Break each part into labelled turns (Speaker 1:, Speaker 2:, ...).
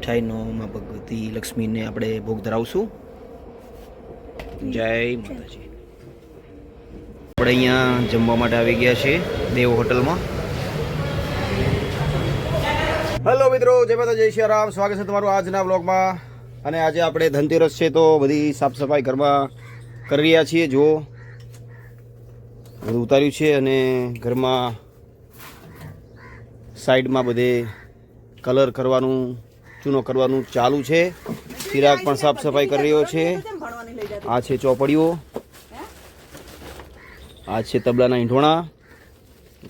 Speaker 1: મીઠાઈનો માં ભગવતી લક્ષ્મીને આપણે ભોગ ધરાવશું. જય માતાજી. આપણે અહીંયા જમવા માટે આવી ગયા છે દેવ હોટલમાં. હેલો મિત્રો, જય માતા જય શ્રી રામ. સ્વાગત છે તમારું આજના બ્લોગમાં અને આજે આપણે ધનતેરસ છે તો બધી સાફ સફાઈ ઘરમાં કરી રહ્યા છીએ. જો બધું ઉતાર્યું છે અને ઘરમાં સાઈડમાં બધે કલર કરવાનું ચૂનો કરવાનું ચાલુ છે. ચિરાગ પણ સાફ સફાઈ કરી રહ્યો છે. આ છે ચોપડીઓ. આ છે તબલાના ઈંઢોણા.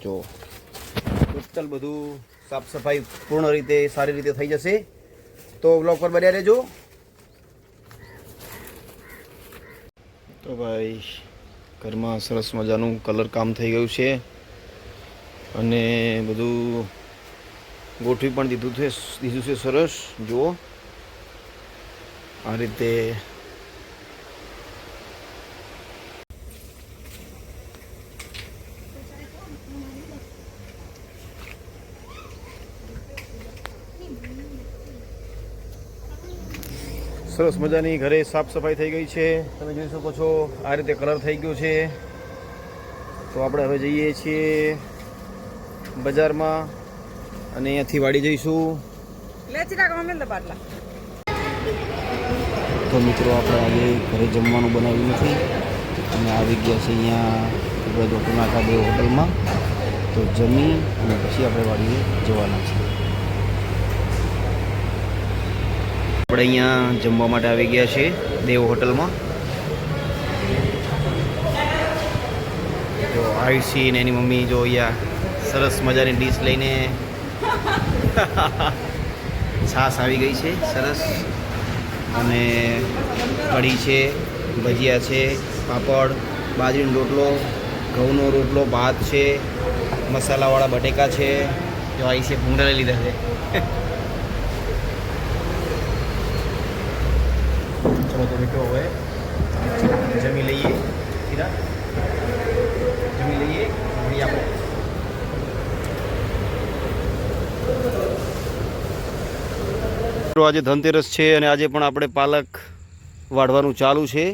Speaker 1: જો ટોટલ બધું સાફ સફાઈ પૂર્ણ રીતે સારી રીતે થઈ જશે. તો બ્લોગ પર બન્યા રહેજો. તો ભાઈ, ઘરમાં સરસ મજાનું કલર કામ થઈ ગયું છે. અને બધું ગોઠવી પણ દીધું છે દીધું છે સરસ. જુઓ. આ રીતે સરસ મજાની ઘરે સાફ સફાઈ થઈ ગઈ છે. તમે જોઈ શકો છો, આ રીતે કલર થઈ ગયો છે. તો આપણે હવે જઈએ છીએ બજારમાં. અને અહીંયાથી વાડી જઈશું. તો મિત્રો આપણે આજે ઘરે જમવાનું બનાવ્યું નથી. અને આવી ગયા છે અહીંયા આપણે જોટનાકા બે હોટલમાં. તો જમી અને પછી આપણે વાડીએ જવાના છીએ. આપણે અહીંયા જમવા માટે આવી ગયા છે દેવ હોટલમાં. જો આયુષી ને એની મમ્મી જો અહીંયા સરસ મજાની ડીશ લઈને છાશ આવી ગઈ છે, સરસ. અને કઢી છે, ભજીયા છે, પાપડ, બાજરીનો રોટલો, ઘઉંનો રોટલો, ભાત છે, મસાલાવાળા બટેકા છે. જો આવી છે ભૂંગળા લીધા છે. ચલો તો મિત્રો હવે જમી લઈએ. સીધા જમી લઈએ મળી આપો મિત્રો, આજે ધનતેરસ છે અને આજે પણ આપણે પાલક વાઢવાનું ચાલુ છે.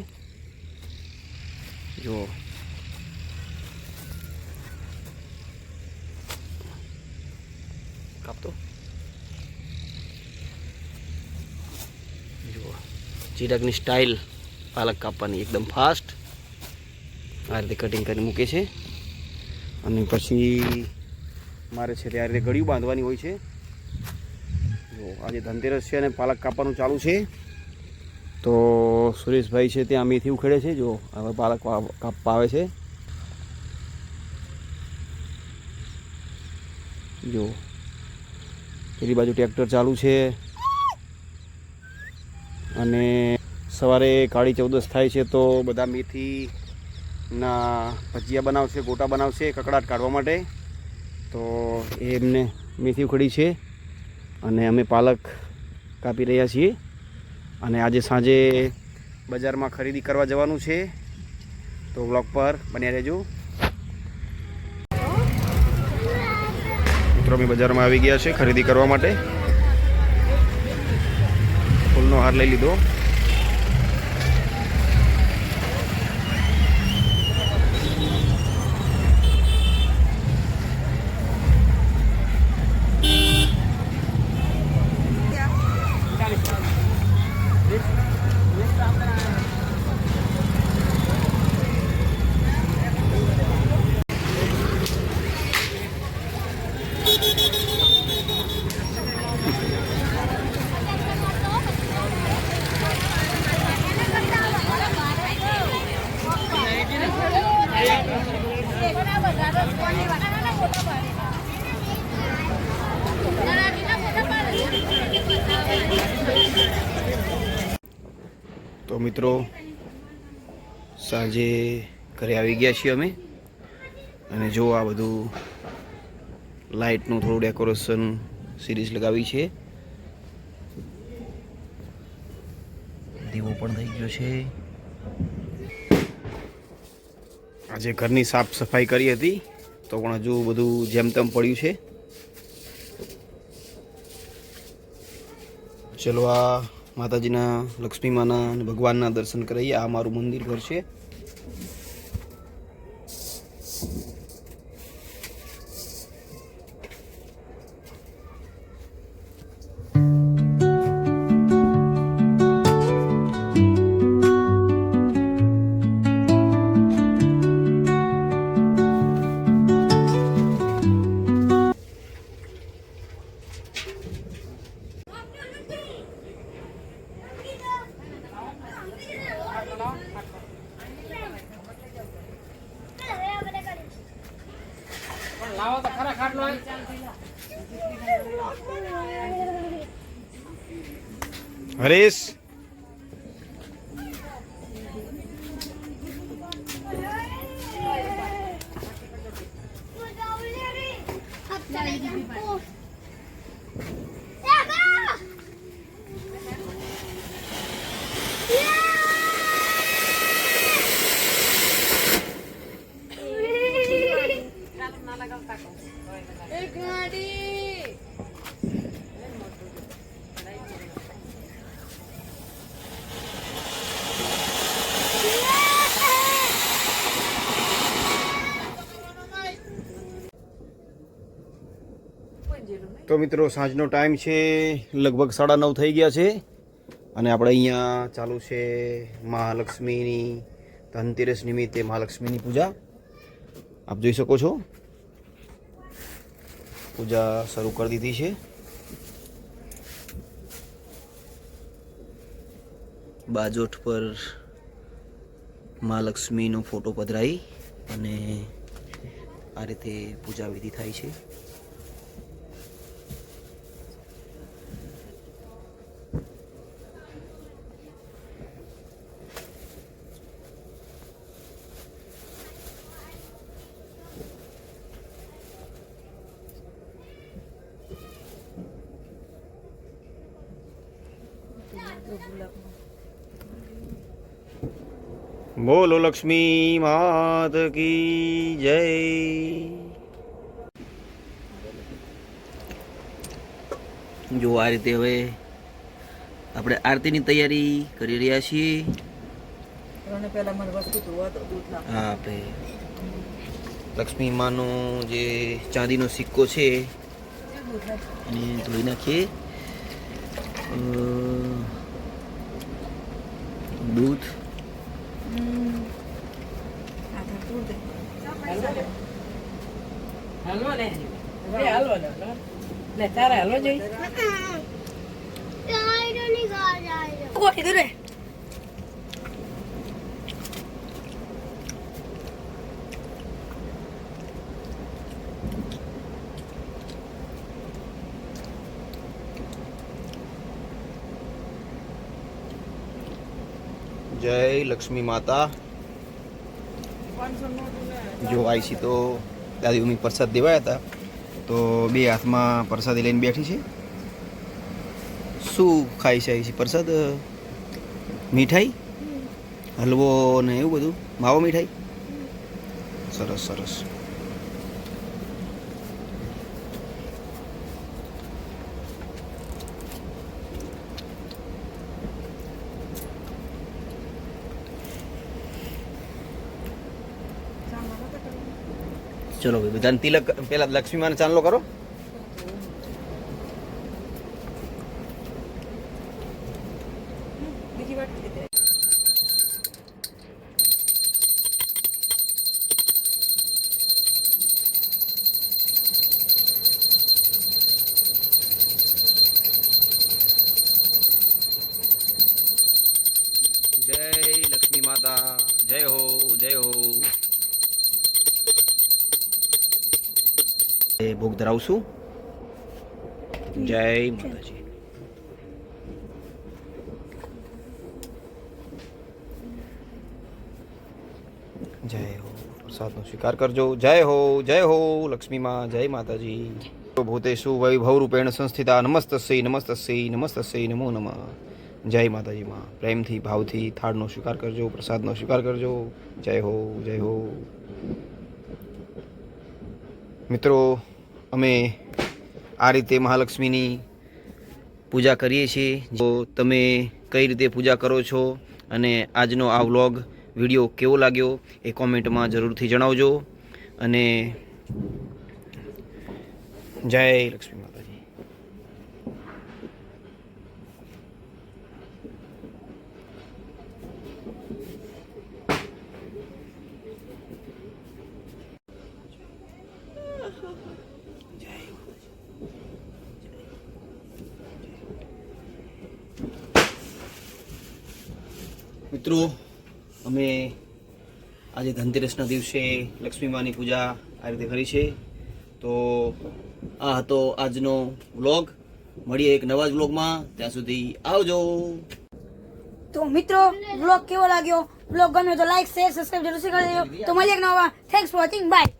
Speaker 1: જો. કાપતો. જુઓ ચિરાગની સ્ટાઇલ પાલક કાપવાની એકદમ ફાસ્ટ આ રીતે કટિંગ કરીને મૂકે છે. અને પછી મારે છે તે આ રીતે ગળ્યું બાંધવાની હોય છે. જો આજે ધનતેરસ છે અને પાલક કાપવાનું ચાલુ છે. તો સુરેશભાઈ છે ત્યાં મેથી ઉખેડે છે. જો હવે પાલક કાપવા આવે છે. જો પેલી બાજુ ટ્રેક્ટર ચાલુ છે. અને સવારે કાળી ચૌદસ થાય છે તો બધા મેથીના ભજીયા બનાવશે, ગોટા બનાવશે કકડાટ કાઢવા માટે. તો એમને મેથી ઉખડી છે. અને અમે પાલક કાપી રહ્યા છીએ. અને આજે સાંજે બજારમાં ખરીદી કરવા જવાનું છે. તો બ્લોગ પર બન્યા રહેજો. મિત્રો, અમે બજારમાં આવી ગયા છે ખરીદી કરવા માટે. ફૂલનો હાર લઈ લીધો. તો મિત્રો, સાંજે ઘરે આવી ગયા છીએ અમે. અને જો આ બધું લાઇટનું થોડું ડેકોરેશન સિરીઝ લગાવી છે. દીવો પણ થઈ ગયો છે. આજે ઘરની સાફ સફાઈ કરી હતી. તો પણ હજુ બધું જેમ તેમ પડ્યું છે. ચલો આ માતાજીના લક્ષ્મી માના અને ભગવાનના દર્શન કરાવીએ આ મારું મંદિર ઘર છે. હરેશ. તો મિત્રો, સાંજનો ટાઈમ છે, લગભગ સાડા નવ થઈ ગયા છે. અને આપણે અહીંયા ચાલુ છે મહાલક્ષ્મીની ધનતેરસ નિમિત્તે મહાલક્ષ્મીની પૂજા. આપ જોઈ શકો છો. પૂજા શરૂ કરી દીધી છે. બાજોઠ પર મહાલક્ષ્મીનો ફોટો પધરાઈ અને આ રીતે પૂજા વિધિ થાય છે. બોલો લક્ષ્મી માત કી જય. જો આ રીતે હવે આપણે આરતીની તૈયારી કરી રહ્યા છીએ. હા આપણે લક્ષ્મી માનો જે ચાંદીનો સિક્કો છે એને ધોઈ નાખીએ. દૂધ.
Speaker 2: હાલવો ને લે હાલવો ને લે તારે હાલવો જોઈ
Speaker 3: ગોઠી દે રે
Speaker 1: જય લક્ષ્મી માતા. જો આઈસી તો દાદી ઉમી પ્રસાદ દેવાયા હતા તો બે હાથમાં પ્રસાદી લઈને બેઠી છે. શું ખાય છે આઈસી? પ્રસાદ મીઠાઈ? હલવો ને એવું બધું? માવો મીઠાઈ? સરસ સરસ. ચલો ભાઈ બધાને તિલક પહેલાં લક્ષ્મી માને ચાંદલો કરો. ભોગ ધરાવશું. જય માતાજી. જય હો પ્રસાદનો સ્વીકાર કરજો. જય હો જય હો લક્ષ્મીમાં જય માતાજી. ભૂતેષુ વૈભવરૂપેણ સંસ્થિતા નમસ્તસ્ય નમસ્તસ્ય નમસ્તસ્ય નમો નમઃ. જય માતાજી માં. પ્રેમથી ભાવથી થાળનો સ્વીકાર કરજો પ્રસાદનો સ્વીકાર કરજો. જય હો જય હો. મિત્રો અમે આ રીતે મહાલક્ષ્મીની પૂજા કરીએ છીએ. જો તમે કઈ રીતે પૂજા કરો છો અને આજનો આ વ્લોગ વીડિયો કેવો લાગ્યો એ કોમેન્ટમાં જરૂરથી જણાવજો. અને જય લક્ષ્મી માતાજી મિત્રો, અમે આજે ધનતેરસના દિવસે લક્ષ્મી માની પૂજા આ રીતે કરી છે. તો આ હતો આજનો વ્લોગ. મળીએ એક નવા જ વ્લોગમાં. ત્યાં સુધી આવજો.
Speaker 4: તો મિત્રો બ્લોગ કેવો લાગ્યો? બ્લોગ ગમ્યો તો લાઈક શેર સબસ્ક્રાઇબ જરૂરથી કરી દેજો. તો મળીએ એક નવા થેન્ક્સ ફોર વોચિંગ બાય